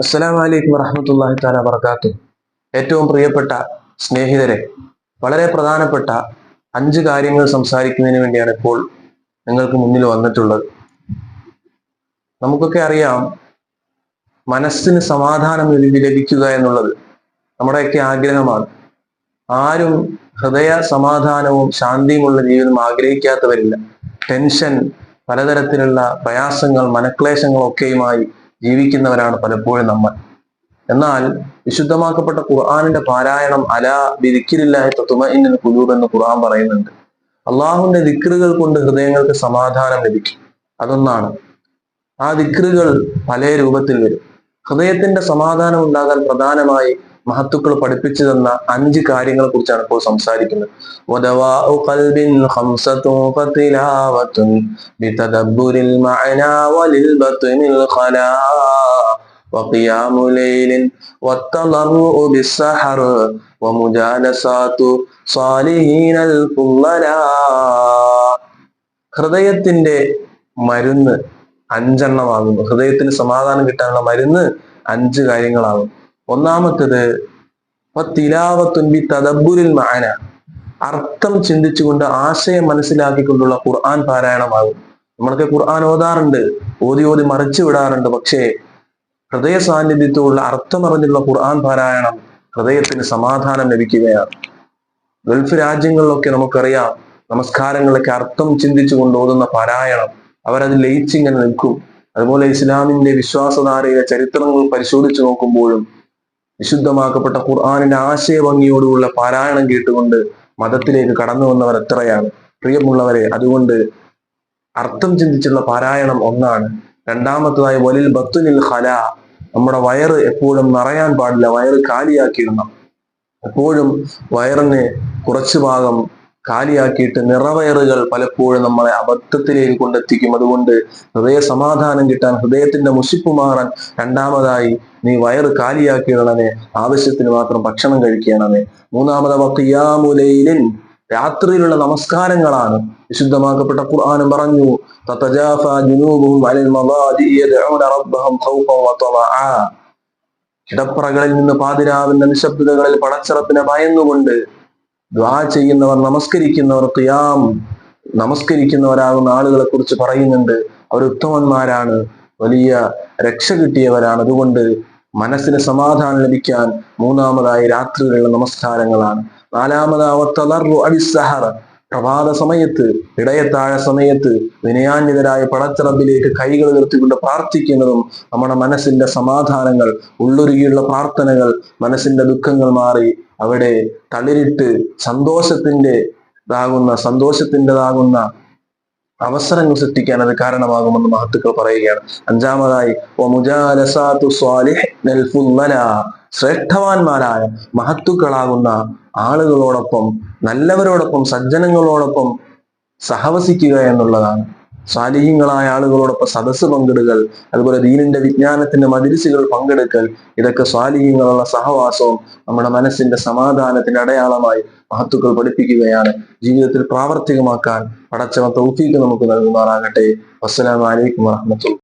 അസ്സലാം വലൈക്കും വറഹമത്തല്ലാഹി താല വർക്കാത്തു ഏറ്റവും പ്രിയപ്പെട്ട സ്നേഹിതരെ വളരെ പ്രധാനപ്പെട്ട അഞ്ച് കാര്യങ്ങൾ സംസാരിക്കുന്നതിന് വേണ്ടിയാണ് ഇപ്പോൾ നിങ്ങൾക്ക് മുന്നിൽ വന്നിട്ടുള്ളത്. നമുക്കൊക്കെ അറിയാം മനസ്സിന് സമാധാനം ലഭി- ലഭിക്കുക എന്നുള്ളത് നമ്മുടെയൊക്കെ ആഗ്രഹമാണ്. ആരും ഹൃദയ സമാധാനവും ശാന്തിയുമുള്ള ജീവിതം ആഗ്രഹിക്കാത്തവരില്ല. ടെൻഷൻ പലതരത്തിലുള്ള പ്രയാസങ്ങൾ മനക്ലേശങ്ങളൊക്കെയുമായി ജീവിക്കുന്നവരാണ് പലപ്പോഴും നമ്മൾ. എന്നാൽ വിശുദ്ധമാക്കപ്പെട്ട ഖുർആാനിന്റെ പാരായണം അല വിരിക്കിരില്ലായ തത്തുമ ഇന്ന് കുലൂബ് എന്ന് ഖുർആൻ പറയുന്നുണ്ട്. അള്ളാഹുവിന്റെ ദിക്റുകൾ കൊണ്ട് ഹൃദയങ്ങൾക്ക് സമാധാനം ലഭിക്കും. അതൊന്നാണ്. ആ ദിക്റുകൾ പല രൂപത്തിൽ വരും. ഹൃദയത്തിന്റെ സമാധാനം ഉണ്ടാകാൻ പ്രധാനമായി മഹത്തുക്കൾ പഠിപ്പിച്ചു തന്ന അഞ്ച് കാര്യങ്ങളെ കുറിച്ചാണ് ഇപ്പോൾ സംസാരിക്കുന്നത് وَدَوَاءُ قَلْبٍ خَمْسَةٌ فَتِلَاوَةٌ بِتَدَبُّرِ الْمَعْنَى وَلِلْبَطْنِ الْخَلَاء وقيام ليل والتضرع بالسحر ومجالسات صالحين الفضلاء ഹൃദയത്തിന്റെ മരുന്ന് അഞ്ചെണ്ണമാകുന്നു ഹൃദയത്തിന് സമാധാനം കിട്ടാനുള്ള മരുന്ന് അഞ്ച് കാര്യങ്ങളാകും ഒന്നാമത്തത് തിലാവത്തുൻബി തദബുരിൽ മാന അർത്ഥം ചിന്തിച്ചുകൊണ്ട് ആശയം മനസ്സിലാക്കിക്കൊണ്ടുള്ള ഖുർആൻ പാരായണമാകും. നമ്മളൊക്കെ ഖുർആൻ ഓതാറുണ്ട് ഓതി ഓതി മറിച്ചു വിടാറുണ്ട്. പക്ഷേ ഹൃദയ സാന്നിധ്യത്തോടുള്ള അർത്ഥമറിഞ്ഞുള്ള ഖുർആൻ പാരായണം ഹൃദയത്തിന് സമാധാനം ലഭിക്കുകയാണ്. ഗൾഫ് രാജ്യങ്ങളിലൊക്കെ നമുക്കറിയാം നമസ്കാരങ്ങളൊക്കെ അർത്ഥം ചിന്തിച്ചുകൊണ്ട് ഓതുന്ന പാരായണം. അവരത് ലയിച്ചിങ്ങനെ നിൽക്കും. അതുപോലെ ഇസ്ലാമിന്റെ വിശ്വാസധാരയിലെ ചരിത്രങ്ങൾ പരിശോധിച്ചു നോക്കുമ്പോഴും വിശുദ്ധമാക്കപ്പെട്ട ഖുർആാനിന്റെ ആശയഭംഗിയോടുള്ള പാരായണം കേട്ടുകൊണ്ട് മതത്തിലേക്ക് കടന്നു വന്നവർ എത്രയാണ്? പ്രിയമുള്ളവരെ അതുകൊണ്ട് അർത്ഥം ചിന്തിച്ചുള്ള പാരായണം ഒന്നാണ്. രണ്ടാമത്തതായി വലിൽ ബത്തുനിൽ ഹല നമ്മുടെ വയറ് എപ്പോഴും നിറയാൻ പാടില്ല വയറ് കാലിയാക്കിയിടണം എപ്പോഴും വയറിന് കുറച്ചു ഭാഗം കാലിയാക്കിയിട്ട് നിറവയറുകൾ പലപ്പോഴും നമ്മളെ അബദ്ധത്തിലേക്ക് കൊണ്ടെത്തിക്കും. അതുകൊണ്ട് ഹൃദയ സമാധാനം കിട്ടാൻ ഹൃദയത്തിന്റെ മുഷിപ്പ് മാറാൻ രണ്ടാമതായി നീ വയറ് കാലിയാക്കിയിടണമേ ആവശ്യത്തിന് മാത്രം ഭക്ഷണം കഴിക്കണമേ മൂന്നാമത് വക്കിയാമുലയിലിൻ രാത്രിയിലുള്ള നമസ്കാരങ്ങളാണ്. വിശുദ്ധമാക്കപ്പെട്ട ഖുർആാനും പറഞ്ഞു കിടപ്പറകളിൽ നിന്ന് പാതിരാവിന്റെ നിശബ്ദതകളിൽ പടച്ചിറപ്പിനെ ഭയന്നുകൊണ്ട് ദ്വാ ചെയ്യുന്നവർ നമസ്കരിക്കുന്നവർ ഖിയാം നമസ്കരിക്കുന്നവരാകുന്ന ആളുകളെ കുറിച്ച് പറയുന്നുണ്ട്. അവർ ഉത്തമന്മാരാണ് വലിയ രക്ഷ കിട്ടിയവരാണ്. അതുകൊണ്ട് മനസ്സിന് സമാധാനം ലഭിക്കാൻ മൂന്നാമതായി രാത്രിയിലുള്ള നമസ്കാരങ്ങളാണ്. നാലാമതാവത്തലറു അടിസഹർ പ്രഭാത സമയത്ത് ഇടയത്താഴ സമയത്ത് വിനയാന്യതരായ പടച്ചിറപ്പിലേക്ക് കൈകൾ നിർത്തിക്കൊണ്ട് പ്രാർത്ഥിക്കുന്നതും നമ്മുടെ മനസ്സിന്റെ സമാധാനങ്ങൾ ഉള്ളൊരുകിയുള്ള പ്രാർത്ഥനകൾ മനസ്സിന്റെ ദുഃഖങ്ങൾ മാറി അവിടെ തളിരിട്ട് സന്തോഷത്തിന്റെ ഇതാകുന്ന സന്തോഷത്തിന്റെതാകുന്ന അവസരങ്ങൾ സൃഷ്ടിക്കാൻ അത് കാരണമാകുമെന്ന് മഹത്തുക്കൾ പറയുകയാണ് അഞ്ചാമതായി. ശ്രേഷ്ഠവാന്മാരായ മഹത്തുക്കളാകുന്ന ആളുകളോടൊപ്പം നല്ലവരോടൊപ്പം സജ്ജനങ്ങളോടൊപ്പം സഹവസിക്കുക എന്നുള്ളതാണ്. സാലിഹ്യങ്ങളായ ആളുകളോടൊപ്പം സദസ്സ് പങ്കിടുകൾ അതുപോലെ ദീനിന്റെ വിജ്ഞാനത്തിന്റെ മതിരിസുകൾ പങ്കെടുക്കൽ ഇതൊക്കെ സ്വാലിഹ്യങ്ങളുള്ള സഹവാസവും നമ്മുടെ മനസ്സിന്റെ സമാധാനത്തിന്റെ അടയാളമായി മഹത്തുക്കൾ പഠിപ്പിക്കുകയാണ്. ജീവിതത്തിൽ പ്രാവർത്തികമാക്കാൻ പടച്ചവൻ തൗഫീക്ക് നമുക്ക് നൽകുമാറാകട്ടെ. വസ്സലാമലൈക്കും വാഹമത്തുള്ള